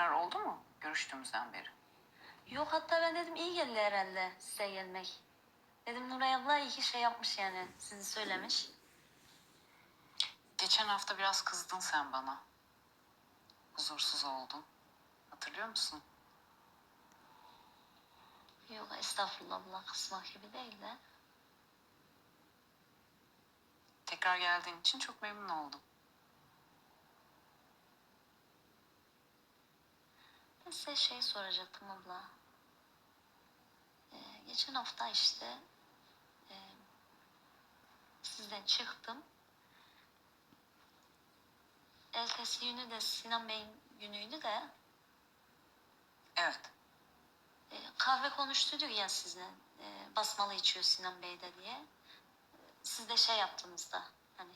tekrar oldu mu görüştüğümüzden beri? Yok hatta ben dedim iyi geldi herhalde size gelmek. Dedim Nuray abla iyi ki şey yapmış yani sizi söylemiş. Geçen hafta biraz kızdın sen bana. Huzursuz oldun. Hatırlıyor musun? Yok estağfurullah abla kısmak gibi değil de. Tekrar geldiğin için çok memnun oldum. Ben size şey soracaktım abla. Ee, geçen hafta işte e, sizden çıktım. Ertesi günü de Sinan Bey'in günüydü de Evet. e, kahve konuştuyduk ya sizle. E, basmalı içiyor Sinan Bey de diye. Siz de şey yaptınız da hani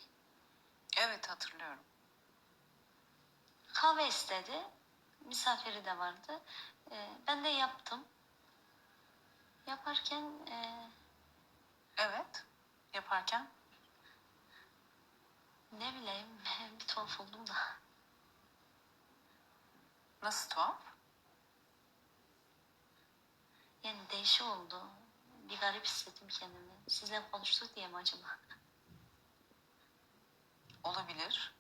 Evet hatırlıyorum. kahve istedi. Misafiri de vardı. E, ben de yaptım. Yaparken e, Evet. Yaparken ne bileyim bir tuhaf oldum da. nasıl tuhaf? Yani değişik oldu. Bir garip hissettim kendimi. Sizle konuştuk diye mi acaba? Olabilir.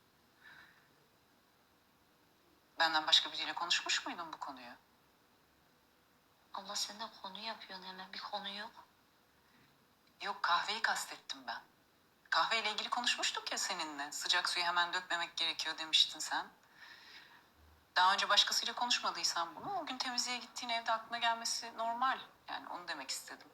Benden başka biriyle konuşmuş muydun bu konuyu? Allah sen de konu yapıyorsun hemen bir konu yok. Yok kahveyi kastettim ben. Kahveyle ilgili konuşmuştuk ya seninle. Sıcak suyu hemen dökmemek gerekiyor demiştin sen. Daha önce başkasıyla konuşmadıysan bunu o gün temizliğe gittiğin evde aklına gelmesi normal. Yani onu demek istedim.